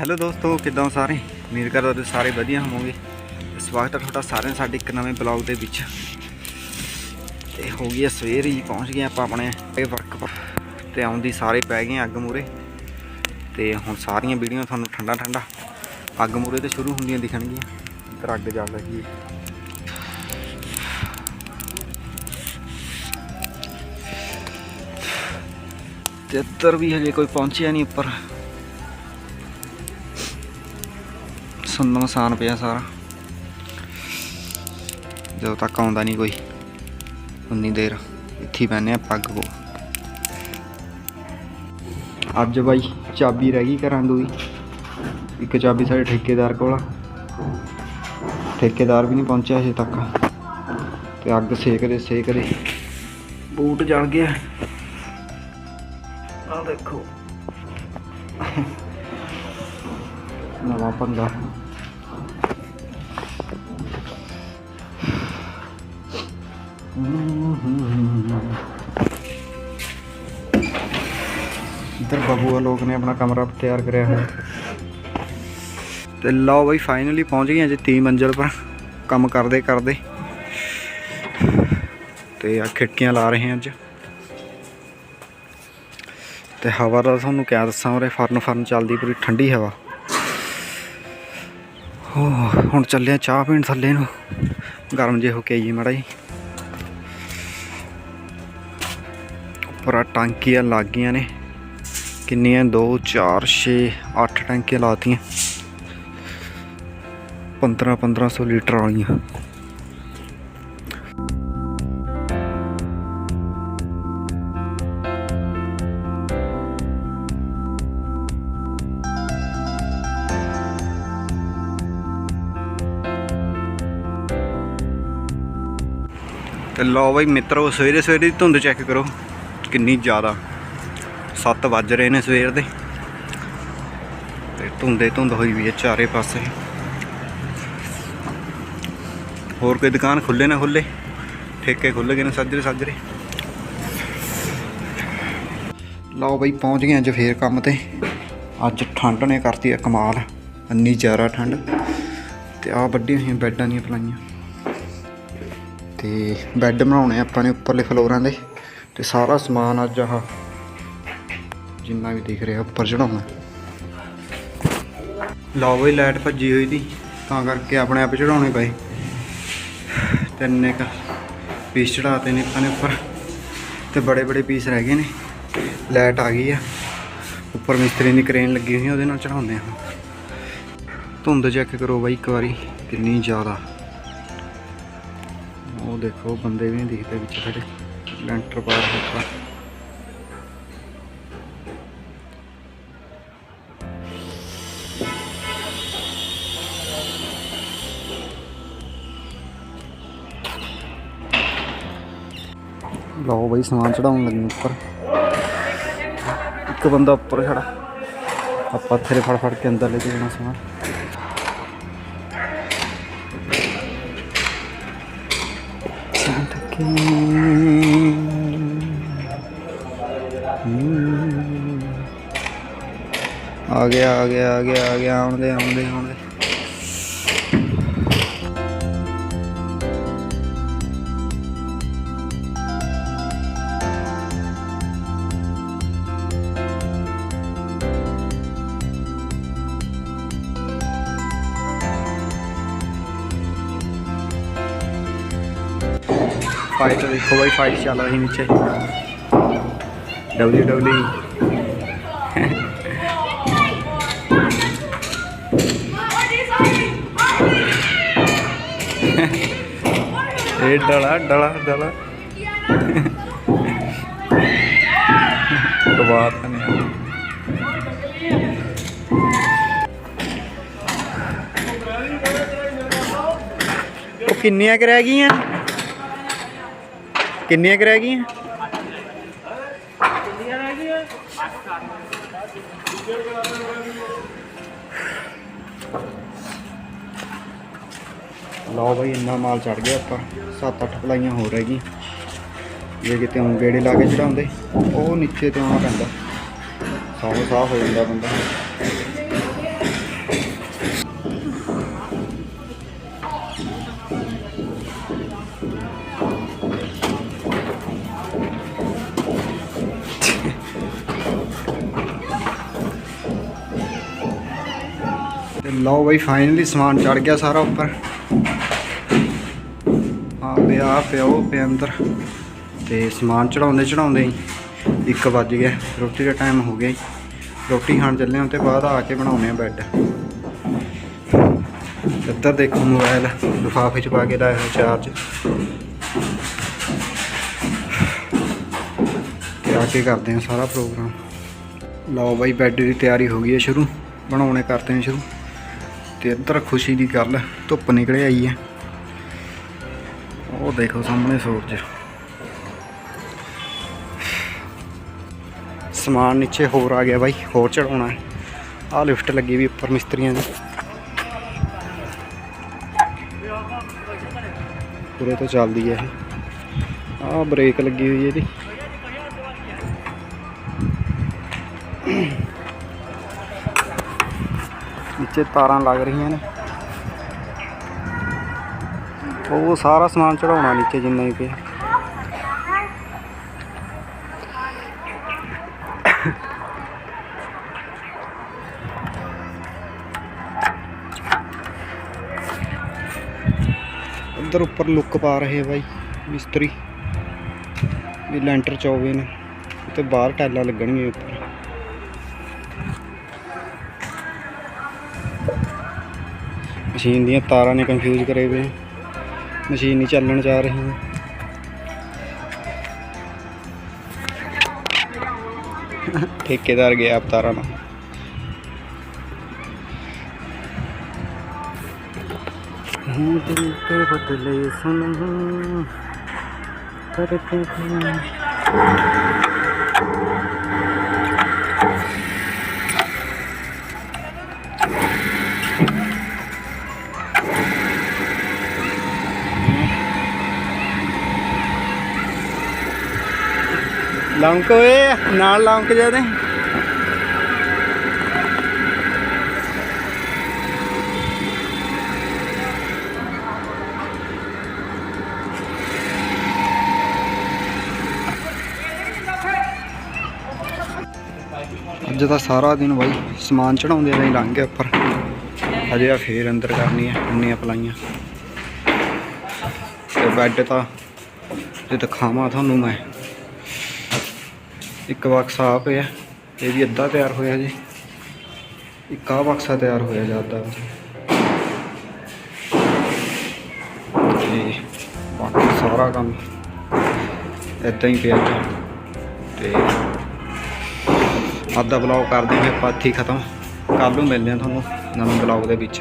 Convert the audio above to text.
Hello ਦੋਸਤੋ, ਕਿਦਾਂ ਸਾਰੇ? ਉਮੀਦ ਕਰਦਾ ਤੁਸੀਂ ਸਾਰੇ ਵਧੀਆ ਹੋਵੋਗੇ। ਸਵਾਗਤ ਹੈ ਤੁਹਾਡਾ ਸਾਰਿਆਂ ਸਾਡੇ ਇੱਕ ਨਵੇਂ ਬਲੌਗ ਦੇ ਵਿੱਚ। ਤੇ ਹੋ ਗਈ ਸਵੇਰ ਹੀ, ਪਹੁੰਚ ਗਏ ਆਪਾਂ ਆਪਣੇ ਇਹ ਵਰਕ ਤੇ ਆਉਂਦੀ ਸਾਰੇ ਪੈ ਗਏ ਅੱਗ ਮੂਰੇ ਤੇ ਹੁਣ ਸਾਰੀਆਂ ਵੀਡੀਓ ਤੁਹਾਨੂੰ ਠੰਡਾ ਠੰਡਾ ਅੱਗ ਮੂਰੇ ਤੇ ਸ਼ੁਰੂ ਹੁੰਦੀਆਂ ਦਿਖਣਗੀਆਂ। ਇੱਧਰ ਅੱਗ ਜਲ ਰਹੀ ਹੈ। ਤੇ ਇੱਧਰ ਵੀ ਹਜੇ ਕੋਈ ਪਹੁੰਚਿਆ ਨਹੀਂ ਉੱਪਰ। ਸੁੰਨਮਸਾਨ ਪਿਆ ਸਾਰਾ। ਜਦੋਂ ਤੱਕ ਆਉਂਦਾ ਨਹੀਂ ਕੋਈ, ਉਨੀ ਦੇਰ ਇੱਥੇ ਹੀ ਬੈਨੇ ਆ ਪੱਗ ਕੋ ਅੱਜ ਬਾਈ ਚਾਬੀ ਰਹਿ ਗਈ ਘਰਾਂ ਦੂਈ ਇੱਕ ਚਾਬੀ ਸਾਡੇ ਠੇਕੇਦਾਰ ਕੋਲ ਠੇਕੇਦਾਰ ਵੀ ਨਹੀਂ ਪਹੁੰਚਿਆ ਹਜੇ ਤੱਕ। ਤੇ ਅੱਗ ਸੇਕਦੇ ਸੇਕਦੇ ਬੂਟ ਜਲ ਗਿਆ। ਆ ਦੇਖੋ। ਨਵਾਂ ਪੰਗਾ। ਇੱਧਰ ਬਬੂਆ ਲੋਕ ਨੇ ਆਪਣਾ ਕਮਰਾ ਤਿਆਰ ਕਰਿਆ ਹੋਇਆ। ਤੇ ਲਓ ਬਈ ਫਾਈਨਲੀ ਪਹੁੰਚ ਗਏ ਅਜੇ 3 ਮੰਜ਼ਲ ਪਰ, ਕੰਮ ਕਰਦੇ ਕਰਦੇ। ਤੇ ਆ ਖਿੜਕੀਆਂ ਲਾ ਰਹੇ ਹਾਂ ਅੱਜ। ਤੇ ਹਵਾ ਦਾ ਤੁਹਾਨੂੰ ਕਿਆ ਦੱਸਾਂ ਉਰੇ, ਫਰਨ ਫਰਨ ਚੱਲਦੀ ਪੂਰੀ ਠੰਡੀ ਹਵਾ। ਹੋ ਹੁਣ ਚੱਲਿਆ ਚਾਹ ਪੀਣ ਥੱਲੇ ਨੂੰ। ਗਰਮ ਜੇ ਹੋ ਕੇ ਆਈਏ ਮਾੜਾ ਜੀ। ਉੱਪਰ ਆਹ ਟਾਂਕੀਆਂ ਲੱਗ ਗਈਆਂ ਨੇ। ਕਿੰਨੀਆਂ? 2 4 6 8 ਟਾਂਕੀਆਂ ਲਾਤੀਆਂ। 15 1500 ਲੀਟਰ ਵਾਲੀਆਂ। ਤੇ ਲਓ ਬਈ ਮਿੱਤਰੋ ਸਵੇਰੇ ਸਵੇਰੇ ਦੀ ਧੁੰਦ ਚੈੱਕ ਕਰੋ। ਕਿੰਨੀ ਜ਼ਿਆਦਾ? 7 ਵੱਜ ਰਹੇ ਨੇ ਸਵੇਰ ਦੇ। ਤੇ ਧੁੰਦੇ ਧੁੰਦ ਹੋਈ ਵੀ ਹੈ ਚਾਰੇ ਪਾਸੇ। ਹੋਰ ਕੋਈ ਦੁਕਾਨ ਖੁੱਲੇ ਨਾ ਖੁੱਲੇ ਠੇਕੇ ਖੁੱਲ ਗਏ ਨੇ ਸਾਜਰੇ ਸਾਜਰੇ। ਲਓ ਬਈ ਪਹੁੰਚ ਗਏ ਅੱਜ ਫੇਰ ਕੰਮ ਤੇ। ਅੱਜ ਠੰਡ ਨੇ ਕਰਤੀ ਆ ਕਮਾਲ, ਇੰਨੀ ਜ਼ਿਆਦਾ ਠੰਡ। ਤੇ ਆ ਵੱਡੀਆਂ ਹੋਈਆਂ ਬੈੱਡਾਂ ਦੀਆਂ ਪਲਾਈਆਂ। ਤੇ ਬੈੱਡ ਬਣਾਉਣੇ ਆਪਾਂ ਨੇ ਉੱਪਰਲੇ ਫਲੋਰਾਂ ਦੇ। ਤੇ ਸਾਰਾ ਸਮਾਨ ਅੱਜ ਆਹ ਜਿੰਨਾ ਵੀ ਦਿਖ ਰਿਹਾ ਉੱਪਰ ਚੜਾਉਣਾ ਲਓ ਬਈ, ਲਾਈਟ ਭੱਜੀ ਹੋਈ ਦੀ, ਤਾਂ ਕਰਕੇ ਆਪਣੇ ਆਪ ਚੜਾਉਣੇ ਪਏ। ਤਿੰਨੇ ਇੱਕ ਪੀਸ ਚੜਾਤੇ ਨੇ ਆਪਾਂ ਨੇ ਉੱਪਰ, ਤੇ ਬੜੇ ਬੜੇ ਪੀਸ ਰਹਿ ਗਏ ਨੇ। ਲਾਈਟ ਆ ਗਈ ਆ। ਉੱਪਰ ਮਿਸਤਰੀ ਦੀ ਕ੍ਰੇਨ ਲੱਗੀ ਹੋਈ ਉਹਦੇ ਨਾਲ ਚੜਾਉਂਦੇ ਆ। ਧੁੰਦ ਚੈੱਕ ਕਰੋ ਬਾਈ ਇੱਕ ਵਾਰੀ, ਕਿੰਨੀ ਜ਼ਿਆਦਾ। ਉਹ ਦੇਖੋ, ਬੰਦੇ ਵੀ ਨਹੀਂ ਦਿਖਦੇ ਵਿੱਚ ਖੜੇ। ਲੈਂਟਰ ਪਾਰ ਹੋਇਆ ਲਓ ਬਈ, ਸਮਾਨ ਚੜਾਉਣ ਲੱਗੇ ਉੱਪਰ। ਇੱਕ ਬੰਦਾ ਉੱਪਰ ਖੜਾ। ਆਪਾਂ ਥੇਰੇ ਫੜ ਫੜ ਕੇ ਅੰਦਰ ਲੈ ਕੇ ਜਾਣਾ ਸਮਾਨ। Santa ਆ ਗਿਆ ਆ ਗਿਆ ਆ ਗਿਆ ਆ ਗਿਆ ਆਉਂਦੇ ਆਉਂਦੇ ਆਉਂਦੇ फाइट देखो भाई फाइट चल रही नीचे डब्ल्यू डब्ल्यू ए, डला डला डला। तो बात नहीं। तो किन्निया रह गई हैं? किनिया रह गई हैं? ਲਓ ਭਾਈ ਇੰਨਾ ਮਾਲ ਚੜ ਗਿਆ ਆਪਾਂ। 7-8 ਪਲਾਈਆਂ ਹੋ ਰਹਿ ਗਈ ਜੇ ਕਿਤੇ ਹੁਣ ਗੇੜੇ ਲਾ ਕੇ ਚੜਾਉਂਦੇ ਉਹ ਨੀਚੇ ਤੇ ਆਉਣਾ ਪੈਂਦਾ। ਸਾਹ ਸਾਹ ਹੋ ਜਾਂਦਾ ਬੰਦਾ। ਲਓ ਬਈ ਫਾਈਨਲੀ ਸਮਾਨ ਚੜ ਗਿਆ ਸਾਰਾ ਉੱਪਰ। ਆ ਪਿਆ ਪਿਆ ਪਿਆ ਅੰਦਰ। ਤੇ ਸਮਾਨ ਚੜਾਉਂਦੇ ਚੜਾਉਂਦੇ ਹੀ 1 ਵੱਜ ਗਿਆ। ਰੋਟੀ ਦਾ ਟਾਈਮ ਹੋ ਗਿਆ ਜੀ। ਰੋਟੀ ਖਾਣ ਚੱਲੇ ਹਾਂ ਤੇ ਬਾਅਦ ਆ ਕੇ ਬਣਾਉਨੇ ਆ ਬੈੱਡ ਇੱਧਰ ਦੇਖੋ ਮੋਬਾਈਲ ਲਿਫਾਫੇ ਚ ਪਾ ਕੇ ਲਾਇਆ ਹੋਇਆ ਚਾਰਜ ਤੇ ਆ ਕੇ ਕਰਦੇ ਆ ਸਾਰਾ ਪ੍ਰੋਗਰਾਮ ਲਓ ਬਾਈ ਬੈੱਡ ਦੀ ਤਿਆਰੀ ਹੋ ਗਈ ਹੈ ਸ਼ੁਰੂ। ਬਣਾਉਣੇ ਕਰਦੇ ਆ ਸ਼ੁਰੂ। ਤੇ ਇੱਧਰ ਖੁਸ਼ੀ ਦੀ ਗੱਲ, ਧੁੱਪ ਨਿਕਲ ਆਈ ਹੈ ਉਹ ਦੇਖੋ ਸਾਹਮਣੇ ਸੂਰਜ। ਸਮਾਨ ਨੀਚੇ ਹੋਰ ਆ ਗਿਆ ਬਾਈ, ਹੋਰ ਚੜਾਉਣਾ ਹੈ। ਆਹ ਲਿਫਟ ਲੱਗੀ ਵੀ ਉੱਪਰ ਮਿਸਤਰੀਆਂ ਦੀ। ਪੂਰੇ ਤੋਂ ਚੱਲਦੀ ਹੈ ਇਹ। ਆਹ ਬ੍ਰੇਕ ਲੱਗੀ ਹੋਈ ਹੈ ਇਹਦੀ। ਨੀਚੇ ਤਾਰਾਂ ਲੱਗ ਰਹੀਆਂ ਨੇ ਉਹ ਸਾਰਾ ਸਮਾਨ ਚੜਾਉਣਾ ਨੀਚੇ ਜਿੰਨਾ ਹੀ ਪਿਆ ਉੱਧਰ ਉੱਪਰ ਲੁੱਕ ਪਾ ਰਹੇ ਆ ਬਾਈ ਮਿਸਤਰੀ ਵੀ ਲੈਂਟਰ ਚੌਵੇ ਨੇ ਤੇ ਬਾਹਰ ਟੈਲਾਂ ਲੱਗਣਗੀਆਂ ਉੱਪਰ ਮਸ਼ੀਨ ਦੀਆਂ ਤਾਰਾਂ ਨੇ ਕੰਫਿਊਜ਼ ਕਰੇ ਹੋਏ ਮਸ਼ੀਨ ਨਹੀਂ ਚੱਲਣ ਜਾ ਰਹੀ। ਹੈ ਠੇਕੇਦਾਰ ਗਿਆ ਆਪ ਤਾਰਾਂ ਨਾਲ ਹੂੰ ਦਿਲ ਤੇ ਬਦਲੇ ਸਨਮ ਕਰਤੇ ਲੰਕ ਓਏ, ਨਾਲ ਲੰਕ ਜਾਦੇ ਅੱਜ ਦਾ ਸਾਰਾ ਦਿਨ ਬਾਈ ਸਮਾਨ ਚੜਾਉਂਦੇ ਰਹੀ ਲੰਘ ਗਿਆ ਉੱਪਰ। ਅਜੇ ਆ ਫੇਰ ਅੰਦਰ ਕਰਨੀ ਹੈ ਇੰਨੀਆਂ ਪਲਾਈਆਂ। ਤੇ ਬੈੱਡ ਤਾਂ ਜੇ ਦਿਖਾਵਾਂ ਤੁਹਾਨੂੰ ਮੈਂ। ਇੱਕ ਬਕਸਾ ਆ ਪਿਆ ਇਹ ਵੀ ਅੱਧਾ ਤਿਆਰ ਹੋਇਆ ਜੀ। ਇੱਕ ਆ ਬਕਸਾ ਤਿਆਰ ਹੋਇਆ ਜਾਂਦਾ ਤੇ ਬਾਕੀ ਸਾਰਾ ਕੰਮ ਇਦਾਂ ਹੀ ਪਿਆ ਜੀ। ਤੇ ਅੱਧਾ ਬਲੌਗ ਕਰਦੇ ਹਾਂ, ਆਪਾਂ ਇੱਥੇ ਖਤਮ। ਕੱਲ ਨੂੰ ਮਿਲਦੇ ਹਾਂ ਤੁਹਾਨੂੰ ਨਵੇਂ ਬਲੌਗ ਦੇ ਵਿੱਚ।